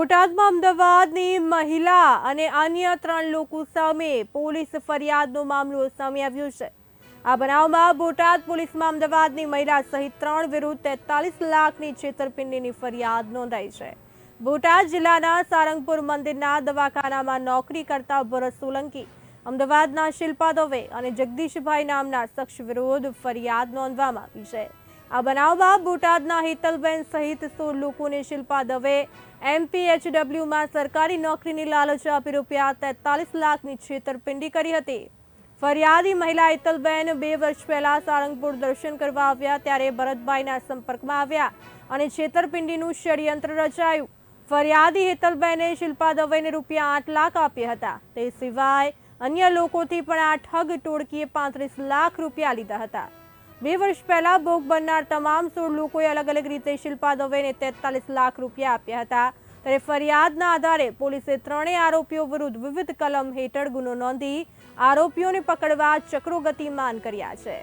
બોટાદમાં અમદાવાદની મહિલા અને અન્ય ત્રણ લોકો સામે પોલીસ ફરિયાદનો મામલો સામે આવ્યો છે. આ બનાવમાં બોટાદ પોલીસમાં અમદાવાદની મહિલા સહિત ત્રણ વિરુદ્ધ તેતાલીસ લાખની છેતરપિંડીની ફરિયાદ નોંધાઈ છે. બોટાદ જિલ્લાના સારંગપુર મંદિરના દવાખાનામાં નોકરી કરતા ભરત સોલંકી, અમદાવાદના શિલ્પા દવે અને જગદીશભાઈ નામના શખ્સ વિરુદ્ધ ફરિયાદ નોંધવામાં આવી છે. આ બનાવમાં બોટાદના હિતલબેન સહિત સોળ લોકોને શિલ્પા દવે. એમપીએચડબલ્યુમાં સરકારી નોકરીની લાલચ આપી રૂપિયા તેતાલીસ લાખની છેતરપિંડી કરી હતી. ફરિયાદી મહિલા હિતલબેન બે વર્ષ પહેલા સારંગપુર દર્શન કરવા આવ્યા ત્યારે ભરતભાઈના સંપર્કમાં આવ્યા અને છેતરપિંડીનું ષડયંત્ર રચાયું. ફરિયાદી હેતલબેને શિલ્પા દવેને રૂપિયા આઠ લાખ આપ્યા હતા. તે સિવાય અન્ય લોકોથી પણ આ ઠગ ટોળકીએ પાંત્રીસ લાખ રૂપિયા લીધા હતા. બે વર્ષ પહેલા ભોગ બનનાર તમામ સોળ લોકોએ અલગ અલગ રીતે શિલ્પા દવેને તેતાલીસ લાખ રૂપિયા આપ્યા હતા. ત્યારે ફરિયાદના આધારે પોલીસે ત્રણેય આરોપીઓ વિરુદ્ધ વિવિધ કલમ હેઠળ ગુનો નોંધી આરોપીઓને પકડવા ચક્રો ગતિમાન કર્યા છે.